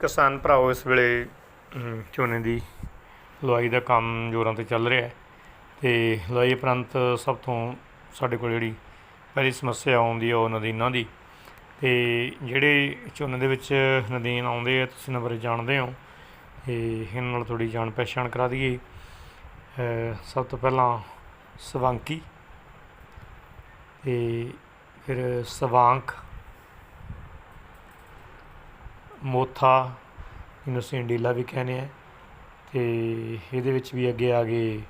ਕਿਸਾਨ ਭਰਾਓ, ਇਸ ਵੇਲੇ ਝੋਨੇ ਦੀ ਲਵਾਈ ਦਾ ਕੰਮ ਜ਼ੋਰਾਂ ਤੇ ਚੱਲ ਰਿਹਾ ਹੈ ਤੇ ਲੁਆਈ ਉਪਰੰਤ ਸਭ ਤੋਂ ਸਾਡੇ ਕੋਲ ਜਿਹੜੀ ਪਹਿਲੀ ਸਮੱਸਿਆ ਆਉਂਦੀ ਹੈ ਉਹ ਨਦੀਨਾਂ ਦੀ। ਤੇ ਜਿਹੜੇ ਝੋਨੇ ਦੇ ਵਿੱਚ ਨਦੀਨ ਆਉਂਦੇ ਆ, ਤੁਸੀਂ ਇਹਨਾਂ ਬਾਰੇ ਜਾਣਦੇ ਹੋ। ਤੇ ਇਹਨਾਂ ਨਾਲ ਥੋੜੀ ਜਾਣ ਪਛਾਣ ਕਰਾ ਦਈਏ। ਸਭ ਤੋਂ ਪਹਿਲਾਂ ਸਵਾਂਕੀ ਤੇ ਫਿਰ ਸਵਾਂਕ। ਮੋਥਾ ਜਿਹਨੂੰ ਅਸੀਂ ਇੰਡੀਲਾ ਵੀ ਕਹਿੰਦੇ ਆ ਅਤੇ ਇਹਦੇ ਵਿੱਚ ਵੀ ਅੱਗੇ ਆ ਗਏ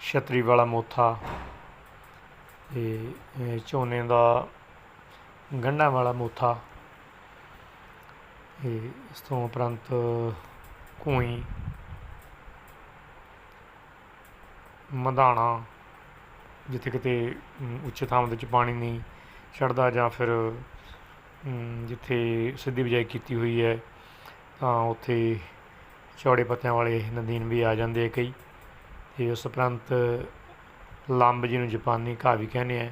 ਛਤਰੀ ਵਾਲਾ ਮੋਥਾ ਤੇ ਝੋਨੇ ਦਾ ਗੰਢਾਂ ਵਾਲਾ ਮੋਥਾ ਤੇ ਇਸ ਤੋਂ ਉਪਰੰਤ ਕੋਈ, ਮਧਾਣਾ, ਜਿੱਥੇ ਕਿਤੇ ਉੱਚੇ ਥਾਂ ਦੇ ਵਿੱਚ ਪਾਣੀ ਨਹੀਂ ਛੱਡਦਾ ਜਾਂ ਫਿਰ ਜਿੱਥੇ ਸਿੱਧੀ ਬਿਜਾਈ ਕੀਤੀ ਹੋਈ ਹੈ ਤਾਂ ਉੱਥੇ ਚੌੜੇ ਪੱਤਿਆਂ ਵਾਲੇ ਨਦੀਨ ਵੀ ਆ ਜਾਂਦੇ ਆ ਕਈ। ਤੇ ਉਸ ਉਪਰੰਤ ਲੰਬ ਜਿਹਨੂੰ ਜਾਪਾਨੀ ਘਾਹ ਵੀ ਕਹਿੰਦੇ ਆ।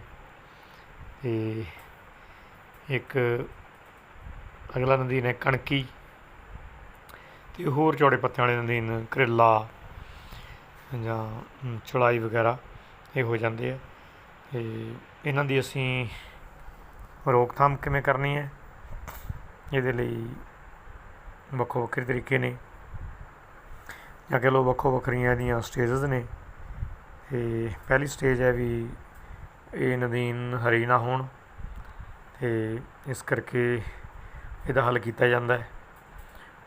ਤੇ ਇੱਕ ਅਗਲਾ ਨਦੀਨ ਹੈ ਕਣਕੀ। ਤੇ ਹੋਰ ਚੌੜੇ ਪੱਤਿਆਂ ਵਾਲੇ ਨਦੀਨ ਕਰੇਲਾ ਜਾਂ ਅਮ, ਵਗੈਰਾ ਇਹ ਹੋ ਜਾਂਦੇ ਆ। ਤੇ ਇਹਨਾਂ ਦੀ ਅਸੀਂ ਰੋਕਥਾਮ ਕਿਵੇਂ ਕਰਨੀ ਹੈ? ਇਹਦੇ ਲਈ ਵੱਖੋ ਵੱਖਰੇ ਤਰੀਕੇ ਨੇ। ਜਾਂ ਕਹਿ ਲਓ ਵੱਖੋ ਵੱਖਰੀਆਂ ਇਹਦੀਆਂ ਸਟੇਜਸ ਨੇ। ਤੇ ਪਹਿਲੀ ਸਟੇਜ ਹੈ ਵੀ ਇਹ ਨਦੀਨ ਹਰੀ ਨਾ ਹੋਣ ਤੇ ਇਸ ਕਰਕੇ ਇਹਦਾ ਹੱਲ ਕੀਤਾ ਜਾਂਦਾ ਹੈ।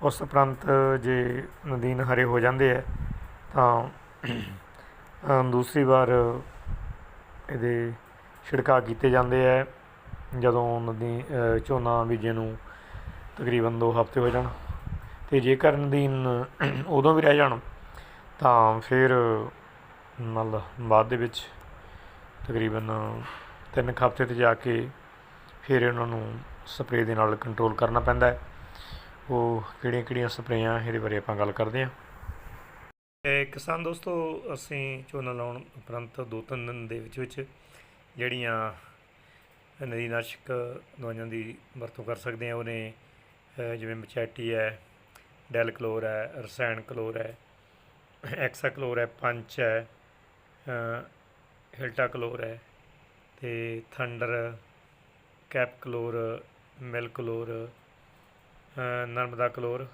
ਉਸ ਉਪਰੰਤ ਜੇ ਨਦੀਨ ਹਰੇ ਹੋ ਜਾਂਦੇ ਹੈ, ਤਾਂ ਦੂਸਰੀ ਵਾਰ ਇਹਦੇ ਛਿੜਕਾਅ ਕੀਤੇ ਜਾਂਦੇ ਹੈ। ਜਦੋਂ ਨਦੀ ਝੋਨਾ ਬੀਜੇ ਨੂੰ ਤਕਰੀਬਨ 2 ਹਫ਼ਤੇ ਹੋ ਜਾਣ ਅਤੇ ਜੇਕਰ ਨਦੀਨ ਉਦੋਂ ਵੀ ਰਹਿ ਜਾਣ, ਤਾਂ ਫਿਰ ਮਤਲਬ ਬਾਅਦ ਦੇ ਵਿੱਚ ਤਕਰੀਬਨ ਤਿੰਨ ਕੁ ਹਫ਼ਤੇ ਤੇ ਜਾ ਕੇ ਫਿਰ ਉਹਨਾਂ ਨੂੰ ਸਪਰੇਅ ਦੇ ਨਾਲ ਕੰਟਰੋਲ ਕਰਨਾ ਪੈਂਦਾ ਹੈ। ਉਹ ਕਿਹੜੀਆਂ ਕਿਹੜੀਆਂ ਸਪਰੇਆਂ, ਇਹਦੇ ਬਾਰੇ ਆਪਾਂ ਗੱਲ ਕਰਦੇ ਹਾਂ। ਕਿਸਾਨ ਦੋਸਤੋ, ਅਸੀਂ ਝੋਨਾ ਲਾਉਣ ਉਪਰੰਤ ਦੋ ਤਿੰਨ ਦਿਨ ਦੇ ਵਿੱਚ ਵਿੱਚ ਜਿਹੜੀਆਂ ਨਦੀਨਾਸ਼ਕ ਦਵਾਈਆਂ ਦੀ ਵਰਤੋਂ ਕਰ ਸਕਦੇ ਹਾਂ। ਉਹਨੇ ਅ, ਜਿਵੇਂ ਮਚੈਟੀ ਹੈ ਡੈਲ ਕਲੋਰ ਹੈ ਰਸਾਇਣ ਕਲੋਰ ਹੈ ਐਕਸਾ ਕਲੋਰ ਹੈ ਪੰਚ ਹੈ ਹਿਲਟਾ ਕਲੋਰ ਹੈ ਤੇ ਥੰਡਰ ਕੈਪ ਕਲੋਰ ਮਿਲ ਕਲੋਰ ਨਰਮਦਾ ਕਲੋਰ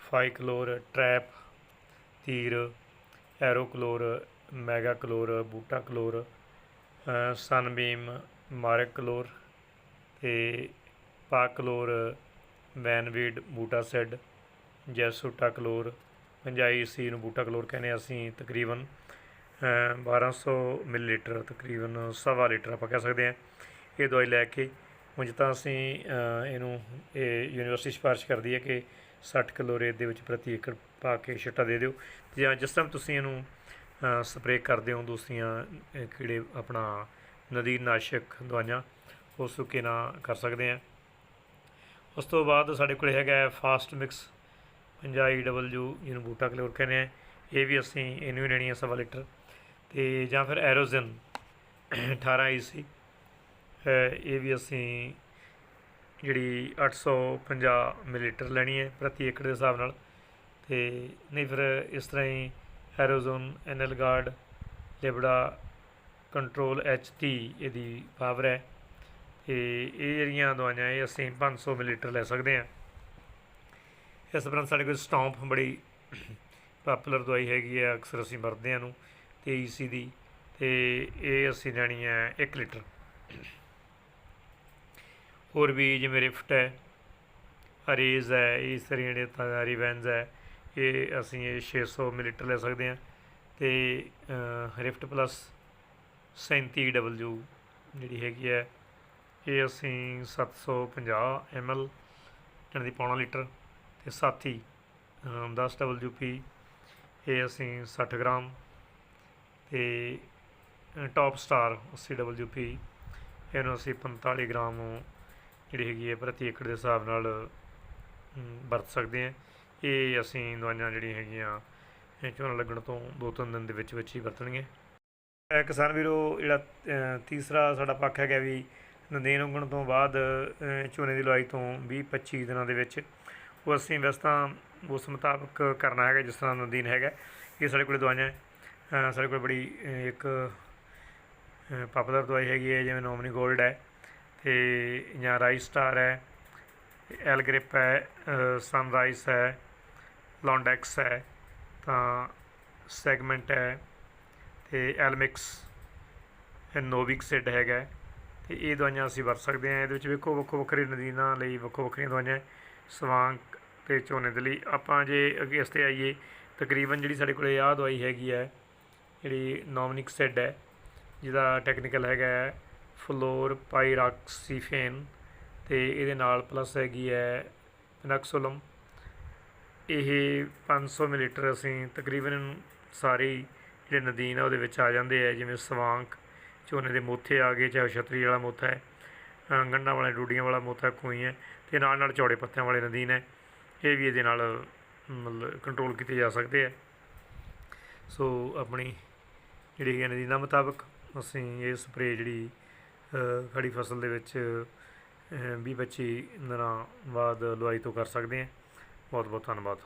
ਫਾਈ ਕਲੋਰ ਟਰੈਪ ਤੀਰ ਐਰੋ ਕਲੋਰ ਮੈਗਾ ਕਲੋਰ ਬੂਟਾ ਕਲੋਰ ਸਨਬੀਮ ਮਾਰਕ ਕਲੋਰ ਤੇ ਪਾਕ ਕਲੋਰ ਵੈਨਵੀਡ ਬੂਟਾ ਸੈਡ ਜੈਸੂਟਾ ਕਲੋਰ ਪੰਜਾਈ ਸੀ ਨੂੰ ਬੂਟਾ ਕਲੋਰ ਕਹਿੰਦੇ ਹਾਂ ਅਸੀਂ ਤਕਰੀਬਨ ਅ, 1200 ਮਿਲੀਲੀਟਰ ਤਕਰੀਬਨ ਸਵਾ ਲੀਟਰ ਆਪਾਂ ਕਹਿ ਸਕਦੇ ਹਾਂ। ਇਹ ਦਵਾਈ ਲੈ ਕੇ ਉਂਝ ਤਾਂ ਅਸੀਂ ਇਹਨੂੰ ਇਹ ਯੂਨੀਵਰਸਿਟੀ ਸਿਫਾਰਿਸ਼ ਕਰਦੀ ਹੈ ਕਿ 60 ਕਿਲੋ ਰੇਤ ਦੇ ਵਿੱਚ ਪ੍ਰਤੀ ਏਕੜ ਪਾ ਕੇ ਛਿੱਟਾ ਦੇ ਦਿਓ। ਤੇ ਜਾਂ ਜਿਸ ਟਾਈਮ ਤੁਸੀਂ ਇਹਨੂੰ ਸਪਰੇਅ ਕਰਦੇ ਹੋ ਦੂਸਰੀਆਂ ਕੀੜੇ ਆਪਣਾ ਨਦੀਨਾਸ਼ਕ ਦਵਾਈਆਂ ਉਹ ਸੁੱਕੇ ਨਾ ਕਰ ਸਕਦੇ ਆ ਉਸ ਤੋਂ ਬਾਅਦ ਸਾਡੇ ਕੋਲ ਹੈਗਾ ਫਾਸਟ ਮਿਕਸ 50 ਡਬਲਯੂ ਜਿਹਨੂੰ ਬੂਟਾ ਕਲੋਰ ਕਹਿੰਦੇ ਆ ਇਹ ਵੀ ਅਸੀਂ ਇਹਨੂੰ ਹੀ ਲੈਣੀ ਹੈ ਸਵਾ ਲੀਟਰ। ਤੇ ਜਾਂ ਫਿਰ ਐਰੋਜ਼ਨ 18 ਈਸੀ ਇਹ ਵੀ ਅਸੀਂ ਜਿਹੜੀ 850 ਮਿਲੀਲੀਟਰ ਲੈਣੀ ਹੈ ਪ੍ਰਤੀ ਏਕੜ ਦੇ ਹਿਸਾਬ ਨਾਲ। ਤੇ ਨਹੀਂ ਫਿਰ ਇਸ ਤਰ੍ਹਾਂ ਹੀ ਐਰੋਜ਼ੋਨ ਐਨਐਲ ਗਾਰਡ ਲਿਬੜਾ ਕੰਟਰੋਲ ਟੀ ਇਹਦੀ ਪਾਵਰ ਹੈ। ਤੇ ਇਹ ਜਿਹੜੀਆਂ ਦਵਾਈਆਂ ਇਹ ਅਸੀਂ 500 ਮਿਲੀਲੀਟਰ ਲੈ ਸਕਦੇ ਹਾਂ। ਇਸ ਤਰ੍ਹਾਂ ਸਾਡੇ ਕੋਲ ਸਟੌਂਪ ਬੜੀ ਪਪੂਲਰ ਦਵਾਈ ਹੈਗੀ ਆ ਅਕਸਰ ਅਸੀਂ ਵਰਤਦੇ ਹਾਂ ਨੂੰ 23 ਦੀ, ਤੇ ਇਹ ਅਸੀਂ ਲੈਣੀ ਹੈ 1 ਲੀਟਰ। ਹੋਰ ਵੀ ਜਿਵੇਂ ਰਿਫਟ ਹੈ, ਅਰੇਜ਼ ਹੈ, ਇਸ ਤਰ੍ਹਾਂ ਜਿਹੜੇ ਤਾਰੀ ਰਿਵੈਂਸ ਹੈ, ਇਹ ਅਸੀਂ ਇਹ 600 ਮਿਲੀਲੀਟਰ ਲੈ ਸਕਦੇ ਹਾਂ। ਤੇ ਰਿਫਟ ਪਲੱਸ 37 ਡਬਲਯੂ ਜਿਹੜੀ ਹੈਗੀ ਹੈ ਇਹ ਅਸੀਂ 750 ml ਜਾਣੀ ਦੀ ਪੌਣਾ ਲੀਟਰ ਤੇ ਸਾਥੀ ਅ, 10 ਡਬਲਯੂ ਪੀ ਇਹ ਅਸੀਂ 60 ਗ੍ਰਾਮ ਤੇ ਟੌਪ ਸਟਾਰ 80 ਡਬਲਯੂ ਪੀ ਇਹਨੂੰ ਅਸੀਂ 45 ਗ੍ਰਾਮ ਜਿਹੜੀ ਹੈਗੀ ਹੈ ਪ੍ਰਤੀ ਏਕੜ ਦੇ ਹਿਸਾਬ ਨਾਲ ਵਰਤ ਸਕਦੇ ਹਾਂ। ਇਹ ਅਸੀਂ ਦਵਾਈਆਂ ਜਿਹੜੀਆਂ ਹੈਗੀਆਂ ਇਹ ਝੋਨਾ ਲੱਗਣ ਤੋਂ ਦੋ ਤਿੰਨ ਦਿਨ ਦੇ ਵਿੱਚ ਵਿੱਚ ਹੀ ਵਰਤਣਗੇ ਕਿਸਾਨ ਵੀਰੋ, ਜਿਹੜਾ ਤੀਸਰਾ ਸਾਡਾ ਪੱਖ ਹੈਗਾ ਵੀ ਨਦੀਨ ਉੱਗਣ ਤੋਂ ਬਾਅਦ ਝੋਨੇ ਦੀ ਲਵਾਈ ਤੋਂ 20 25 ਦਿਨਾਂ ਦੇ ਵਿੱਚ ਉਹ ਅਸੀਂ ਵੈਸੇ ਤਾਂ ਉਸ ਮੁਤਾਬਕ ਕਰਨਾ ਹੈਗਾ, ਜਿਸ ਤਰ੍ਹਾਂ ਨਦੀਨ ਹੈਗਾ। ਇਹ ਸਾਡੇ ਕੋਲ ਦਵਾਈਆਂ ਸਾਡੇ ਕੋਲ ਬੜੀ ਇੱਕ ਪਾਪੂਲਰ ਦਵਾਈ ਹੈਗੀ ਹੈ, ਜਿਵੇਂ ਨੋਮਨੀ 골ਡ ਹੈ ਤੇ ਜਾਂ ਰਾਈਸ ਸਟਾਰ ਹੈ ਐਲਗ੍ਰਿਪ ਹੈ ਸਨਰਾਈਜ਼ ਹੈ, ਲੌਂਡੈਕਸ ਹੈ, ਤਾਂ ਸੈਗਮੈਂਟ ਹੈ ਤੇ ਐਲਮਿਕਸ ਨੋਵਿਕ ਸਿਡ ਹੈਗਾ ਹੈ। ਤੇ ਇਹ ਦਵਾਈਆਂ ਅਸੀਂ ਵਰਤ ਸਕਦੇ ਹਾਂ ਇਹਦੇ ਵਿੱਚ ਵੇਖੋ, ਵੱਖੋ ਵੱਖਰੇ ਨਦੀਨਾਂ ਲਈ ਵੱਖੋ ਵੱਖਰੀਆਂ ਦਵਾਈਆਂ ਹੈ। ਸਵਾਂਕ ਤੇ ਝੋਨੇ ਦੇ ਲਈ ਆਪਾਂ ਜੇ ਅੱਗੇ ਇਸ 'ਤੇ ਆਈਏ, ਤਕਰੀਬਨ ਜਿਹੜੀ ਸਾਡੇ ਕੋਲੇ ਆਹ ਦਵਾਈ ਹੈਗੀ ਹੈ, ਜਿਹੜੀ ਨੋਮਨਿਕ ਸਿਡ ਹੈ, ਜਿਹਦਾ ਟੈਕਨੀਕਲ ਹੈਗਾ ਹੈ, ਫਲੋਰ ਪਾਈਰਾਕਸੀਫੇਨ ਤੇ ਇਹਦੇ ਨਾਲ ਪਲੱਸ ਹੈਗੀ ਹੈ ਪੈਨਾਕਸੋਲਮ ਇਹ 500 ਮਿਲੀਲੀਟਰ ਅਸੀਂ ਤਕਰੀਬਨ ਸਾਰੇ ਜਿਹੜੇ ਨਦੀਨ ਆ ਉਹਦੇ ਵਿੱਚ ਆ ਜਾਂਦੇ ਆ ਜਿਵੇਂ ਸਵਾਂਕ ਝੋਨੇ ਦੇ ਮੋਥੇ ਆ ਗਏ ਚਾਹੇ ਉਹ ਛਤਰੀ ਵਾਲਾ ਮੋਥਾ ਹੈ ਅ, ਗੰਢਾਂ ਵਾਲਾ ਡੂਡੀਆਂ ਵਾਲਾ ਮੋਥਾ ਕੋਈ ਹੈ ਤੇ ਨਾਲ ਨਾਲ ਚੌੜੇ ਪੱਤਿਆਂ ਵਾਲੇ ਨਦੀਨ ਹੈ ਇਹ ਵੀ ਇਹਦੇ ਨਾਲ ਮਤਲਬ ਕੰਟਰੋਲ ਕੀਤੇ ਜਾ ਸਕਦੇ ਆ। ਸੋ ਆਪਣੀ ਜਿਹੜੀ ਹੈ ਨਦੀਨਾਂ ਮੁਤਾਬਕ ਅਸੀਂ ਇਹ ਸਪਰੇਅ ਜਿਹੜੀ ਅ, ਖੜੀ ਫਸਲ ਦੇ ਵਿੱਚ ਵੀਹ 25 ਦਿਨਾਂ ਬਾਅਦ ਲੁਆਈ ਤੋਂ ਕਰ ਸਕਦੇ ਹਾਂ। ਬਹੁਤ ਬਹੁਤ ਧੰਨਵਾਦ।